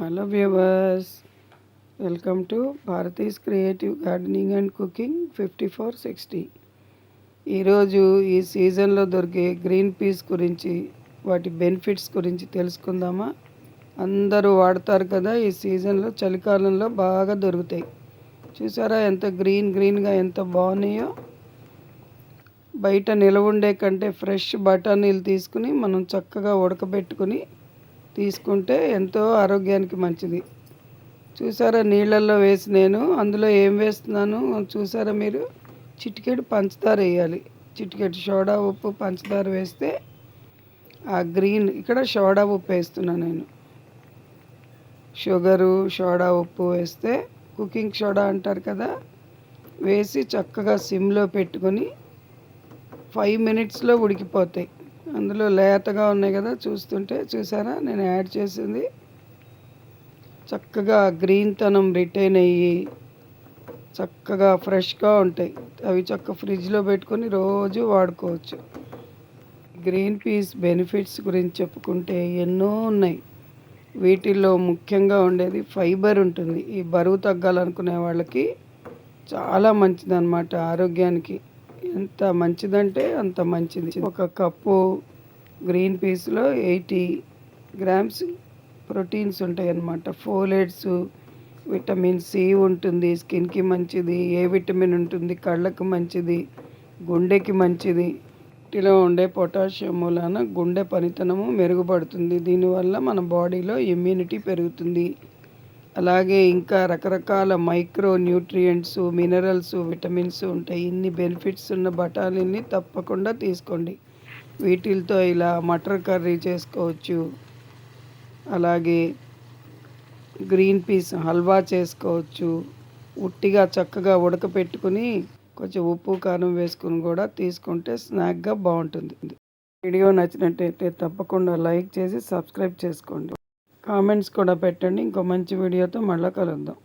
Hello viewers welcome to Bharati's creative gardening and cooking fifty four sixty ఈరోజు ఈ సీజన్లో దొరికే గ్రీన్ పీస్ గురించి వాటి బెనిఫిట్స్ గురించి తెలుసుకుందామా? అందరూ వాడతారు కదా ఈ సీజన్లో చలికాలంలో బాగా దొరుకుతాయి. చూసారా ఎంత గ్రీన్ గ్రీన్గా ఎంత బాగున్నాయో? బయట నిలవుండే కంటే ఫ్రెష్ బఠానీలు తీసుకుని మనం చక్కగా ఉడకబెట్టుకుని తీసుకుంటే ఎంతో ఆరోగ్యానికి మంచిది. చూసారా నీళ్ళల్లో వేసి నేను అందులో ఏం వేస్తున్నాను చూసారా మీరు? చిటికెడు పంచదార వేయాలి. చిటికెడు సోడా ఉప్పు పంచదార వేస్తే ఆ గ్రీన్ ఇక్కడ సోడా ఉప్పు వేస్తున్నాను నేను. షుగరు సోడా ఉప్పు వేస్తే కుకింగ్ సోడా అంటారు కదా వేసి చక్కగా సిమ్లో పెట్టుకొని ఫైవ్ మినిట్స్లో ఉడికిపోతాయి. అందులో లేతగా ఉన్నాయి కదా చూస్తుంటే చూసారా? నేను యాడ్ చేసింది. చక్కగా గ్రీన్ తనం రిటైన్ అయ్యి చక్కగా ఫ్రెష్గా ఉంటాయి. అవి చక్క ఫ్రిడ్జ్లో పెట్టుకొని రోజు వాడుకోవచ్చు. గ్రీన్ పీస్ బెనిఫిట్స్ గురించి చెప్పుకుంటే ఎన్నో ఉన్నాయి. వీటిల్లో ముఖ్యంగా ఉండేది ఫైబర్ ఉంటుంది. ఈ బరువు తగ్గాలనుకునే వాళ్ళకి చాలా మంచిదన్నమాట ఆరోగ్యానికి. ఎంత మంచిదంటే అంత మంచిది. ఒక కప్పు గ్రీన్ పీస్లో ఎయిటీ గ్రామ్స్ ప్రోటీన్స్ ఉంటాయి అన్నమాట ఫోలేట్స్ విటమిన్ సి ఉంటుంది స్కిన్కి మంచిది ఏ విటమిన్ ఉంటుంది కళ్ళకు మంచిది గుండెకి మంచిది. వీటిలో ఉండే పొటాషియం మూలాన గుండె పనితనము మెరుగుపడుతుంది. దీనివల్ల మన బాడీలో ఇమ్యూనిటీ పెరుగుతుంది. అలాగే ఇంకా రకరకాల మైక్రో న్యూట్రియంట్స్ మినరల్స్ విటమిన్స్ ఉంటాయి. ఇన్ని బెనిఫిట్స్ ఉన్న బఠానీని తప్పకుండా తీసుకోండి. వీటితో ఇలా మటర్ కర్రీ చేసుకోవచ్చు. అలాగే గ్రీన్ పీస్ హల్వా చేసుకోవచ్చు. ఉట్టిగా చక్కగా ఉడకపెట్టుకుని కొంచెం ఉప్పు కారం వేసుకుని కూడా తీసుకుంటే స్నాక్గా బాగుంటుంది. వీడియో నచ్చినట్టయితే తప్పకుండా లైక్ చేసి సబ్స్క్రైబ్ చేసుకోండి. కామెంట్స్ కూడా పెట్టండి. ఇంకో మంచి వీడియోతో మళ్ళీ కలుద్దాం.